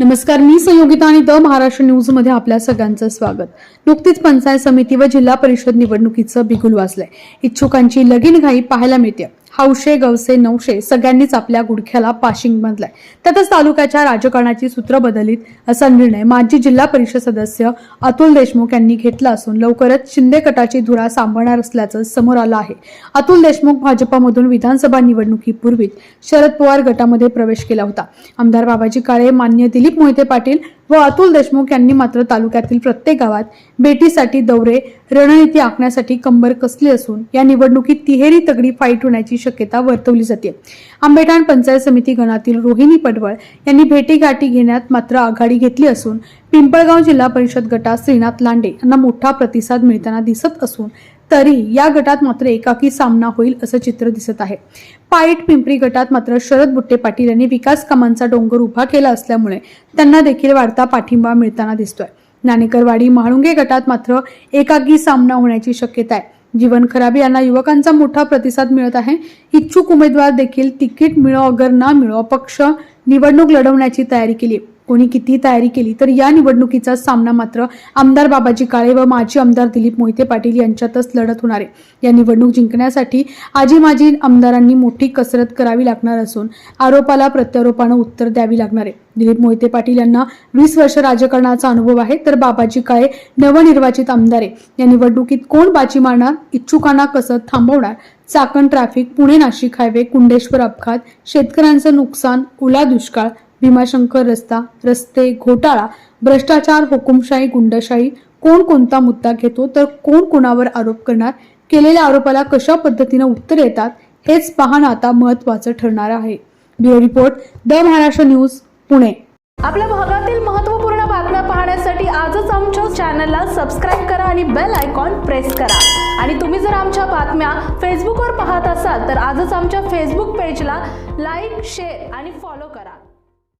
नमस्कार मी संयोगिता आणि द महाराष्ट्र न्यूजमध्ये आपल्या सगळ्यांचं स्वागत. नुकतीच पंचायत समिती व जिल्हा परिषद निवडणुकीचं बिगुल वाजलंय. इच्छुकांची लगीन घाई पाहायला मिळते हौशे गवसे नवशे सगळ्यांनीच आपल्या गुडख्याला पाशिंग बांधलाय त्यातच तालुक्याच्या राजकारणाची सूत्र बदलीत असा निर्णय माजी जिल्हा परिषद सदस्य अतुल देशमुख यांनी घेतला असून लवकरच शिंदे गटाची धुरा सांभाळणार असल्याचं समोर आलं आहे. अतुल देशमुख भाजपामधून विधानसभा निवडणुकीपूर्वीच शरद पवार गटामध्ये प्रवेश केला होता. आमदार बाबाजी काळे मान्य दिलीप मोहिते पाटील व अतुल देशमुख यांनी मात्र तालुक्यातील प्रत्येक गावात भेटीसाठी दौरे रणनीती आखण्यासाठी कंबर कसली असून या निवडणुकीत तिहेरी तगडी फाईट होण्याची शक्यता वर्तवली जाते. आंबेठाण पंचायत समिती गणातील रोहिणी पडवळ यांनी भेटीगाठी घेण्यात मात्र आघाडी घेतली असून पिंपळगाव जिल्हा परिषद गटात श्रीनाथ लांडे यांना मोठा प्रतिसाद मिळताना दिसत असून तरी या गटात मात्र एकाकी सामना होईल असं चित्र दिसत आहे. पाईट पिंपरी गटात मात्र शरद बुट्टे पाटील यांनी विकास कामांचा डोंगर उभा केला असल्यामुळे त्यांना देखील वाढता पाठिंबा मिळताना दिसतोय. नाणेकरवाडी महाळुंगे गटात मात्र एकाकी सामना होण्याची शक्यता आहे. जीवन खराबी यांना युवकांचा मोठा प्रतिसाद मिळत आहे. इच्छुक उमेदवार देखील तिकीट मिळो अगर ना मिळो पक्ष निवडणूक लढवण्याची तयारी केली कोणी किती तयारी केली तर या निवडणुकीचा सामना मात्र आमदार बाबाजी काळे व माजी आमदार दिलीप मोहिते पाटील यांच्यातच लढत होणार आहे. या निवडणूक जिंकण्यासाठी आजी माजी आमदारांनी मोठी कसरत करावी लागणार असून आरोपाला प्रत्यारोपानं उत्तर द्यावी लागणार आहे. दिलीप मोहिते पाटील यांना वीस वर्ष राजकारणाचा अनुभव आहे तर बाबाजी काळे नवनिर्वाचित आमदार आहे. या निवडणुकीत कोण बाजी मारणार इच्छुकांना कसं थांबवणार? चाकण ट्रॅफिक पुणे नाशिक हायवे कुंडेश्वर अपघात शेतकऱ्यांचं नुकसान ओला दुष्काळ भीमाशंकर रस्ता रस्ते घोटाळा भ्रष्टाचार हुकुमशाही गुंडशाही कोण कोणता मुद्दा घेतो तर कोण कोणावर आरोप करणार केलेल्या आरोपाला कशा पद्धतीनं उत्तर येतात हेच पाहणं आता महत्वाचं ठरणार आहे. Bureau report the Maharashtra news Pune. आपल्या भागातील महत्त्वपूर्ण बातम्या पाहण्यासाठी आजच आमच्या चॅनलला सबस्क्राईब करा आणि बेल आयकॉन प्रेस करा. आणि तुम्ही जर आमच्या बातम्या फेसबुकवर पाहत असाल तर आजच आमच्या फेसबुक पेजला लाईक शेअर आणि फॉलो करा.